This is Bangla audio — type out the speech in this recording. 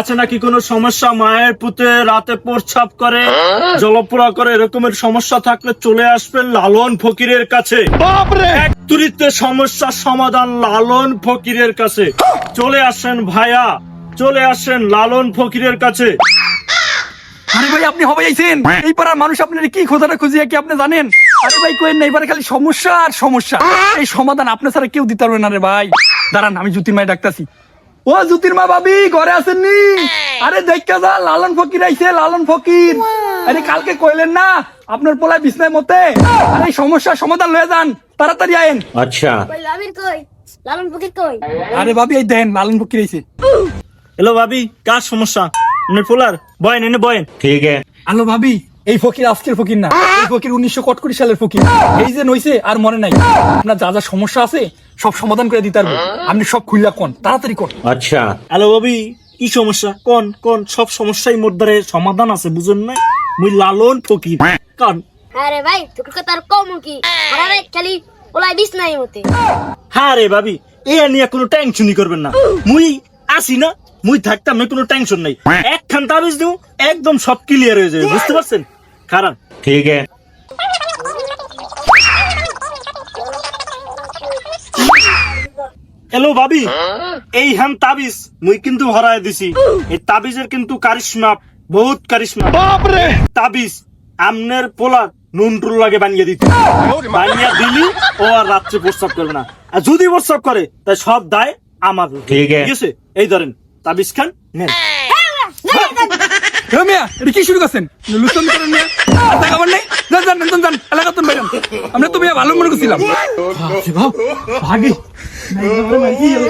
আছে নাকি কোনো সমস্যা? মায়ের পুতে রাতে প্রস্রাব করে জলপোড়া করে এরকমের সমস্যা থাকলে চলে আসবেন লালন ফকিরের কাছে। তুরিতে সমস্যার সমাধান লালন ফকিরের কাছে। চলে আসেন ভাইয়া চলে আসেন লালন ফকিরের কাছে। আরে ভাই আপনি হবে আইছেন এই পাড়ার মানুষ আপনার কি খোঁজাটা খুঁজিয়া কি আপনি জানেন? আরে ভাই কোয়েন না এবারে খালি সমস্যা আর সমস্যা। এই সমাধান আপনার ছাড়া কেউ দিতে পারবে না রে ভাই। দাঁড়ান আমি জ্যোতির মায় ডাকতাছি। ও জ্যোতির মা ভাবি ঘরে আসেননি আরে দেখা যা লালন ফকির আইছে লালন ফকির। আরে কালকে কইলেন না আপনার পোলায় বিছনায় মতে আরে সমস্যার সমাধান লয়ে যান তাড়াতাড়ি লালন ফকির কই? আরে ভাবি এই দেন লালন ফকির আইছে। হ্যালো ভাবি কার সমস্যা? এনে পোলার? বয়েন এনে বয়েন। আলো ভাবি এই ফকির আজকের ফকির না। এই ফকির উনিশশো কটকরি সালের ফকির। এই যে নইছে আর মনে নাই। আপনার যা যা সমস্যা আছে সব সমাধান করে দিতে পারব। আপনি সব খুললা কোন? তাড়াতাড়ি কোন? আচ্ছা। হ্যালো ভাবি কি সমস্যা? কোন কোন? সব সমস্যাই মধ্যে সমাধান আছে বুঝুন না মুই লালন ফকির। কান? আরে ভাই তোকে কথা আর কম কি? আরে খালি ওলাই দিস নাই মতে হ্যাঁ রে ভাবি এ নিয়ে কোনো টেনশনই করবেন না। মুই আসি না মুই থাকতাম না কোনো টেনশন নাই। একখান তাবিজ দিও একদম সব ক্লিয়ার হয়ে যাবে বুঝতে পারছেন? কারণ ঠিক আছে। হ্যালো ভাবি। এই হ্যান তাবিজ মুই কিন্তু হরায় দিছি। এই তাবিজের কিন্তু কারিশমা বহুত কারিশমা। তাবিজ আমনের পোলা নুনটুল লাগে বানিয়ে দিতে। বানিয়ে দিলি ও আর রাত্রে প্রস্তাব করবে না। আর যদি প্রস্তাব করে তাই সব দায় আমার ঠিক আছে। আছে? এই ধরেন তাবিজ খান নেন। রমিয়া এটা কি শুরু করছেন? লুচন করেন মিয়া আর দেখাবার নেই? যান যান যান যান এলাকা তুমি বাইরাম আমরা তো ভালো মনে করছিলাম। ভাগে। Nej, det var en hel...